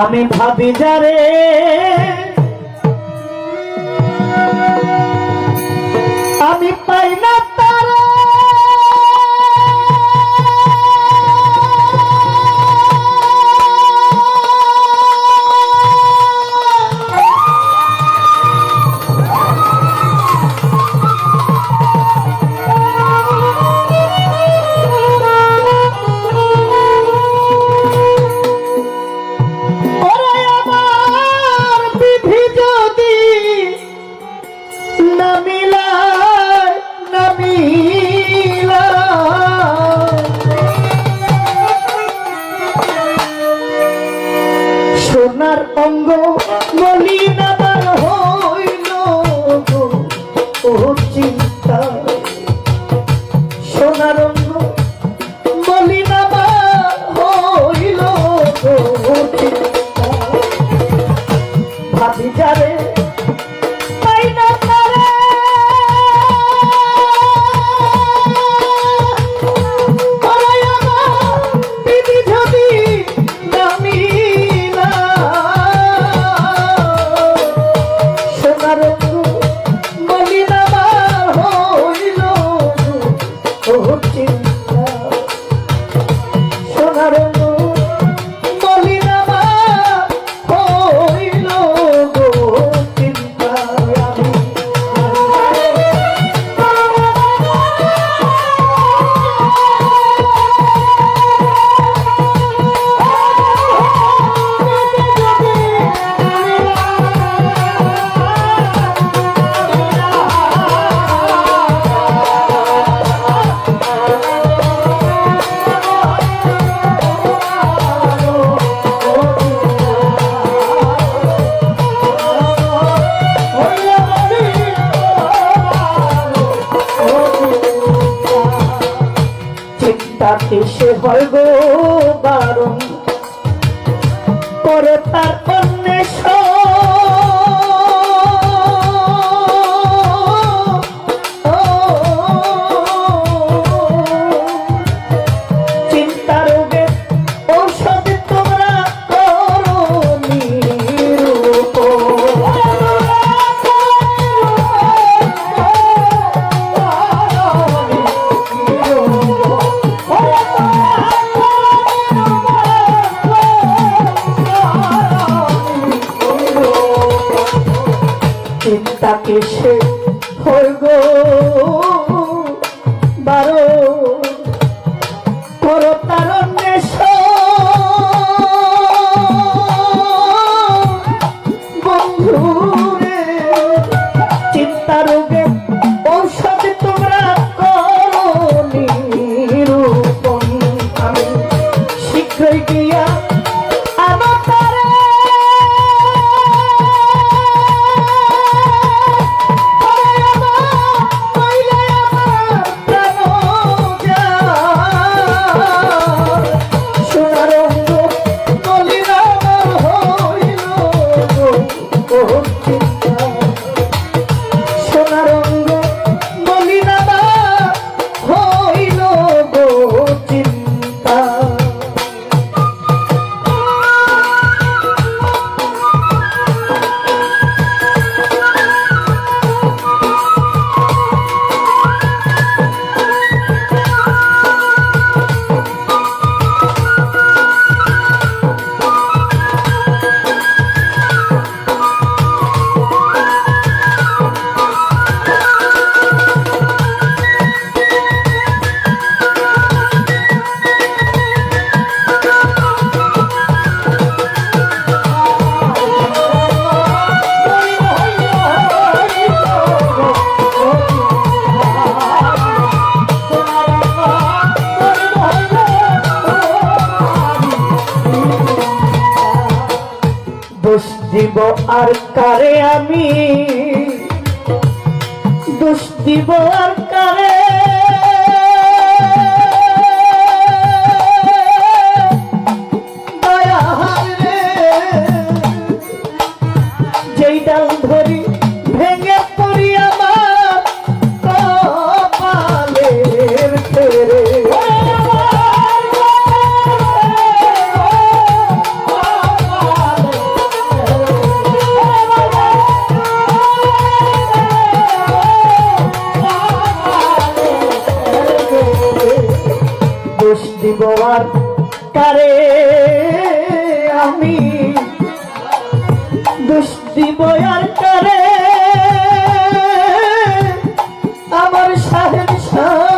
আমি ভাবি যারে আমি সোনার তাতে সে হয় গো বারণ। করে তার অন্বেষণ দিব আর কারে আমি? দোষ দিব আর কারে? যেই ডাল ধরি দিব কারে আমি? দুষ্টি বয়ার কারে? আমার সাহেব সাহেব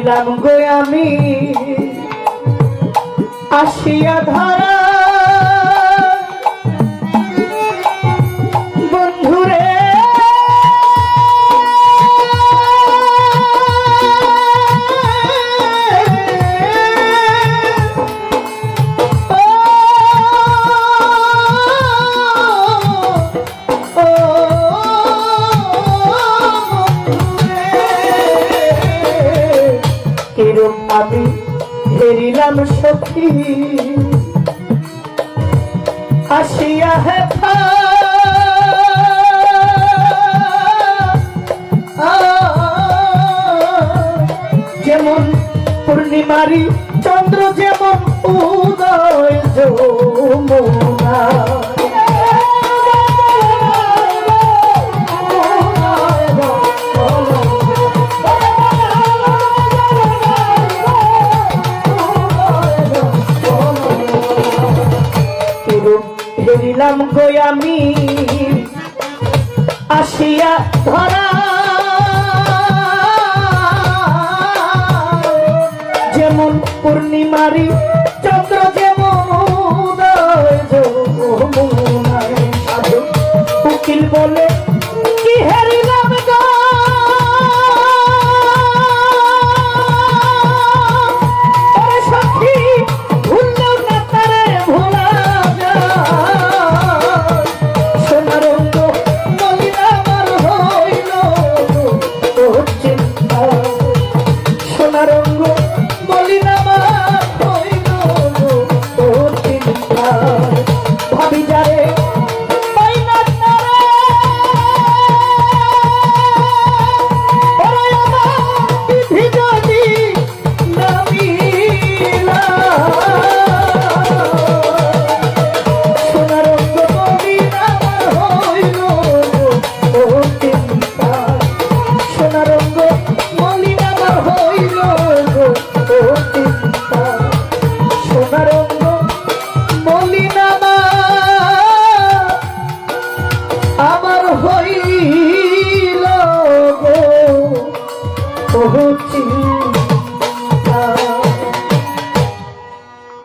নিলাম গো আমি। আসিয়া ধরা এরূপ আমি হেরিলাম সত্যি আসিয়া হে যেমন পূর্ণিমারি চন্দ্র যেমন উদয় যমুনা। পেলাম কই আমি। আসিয়া ধরা। যেমন পূর্ণিমারি চন্দ্র যেমন উকিল বলে কি হেরি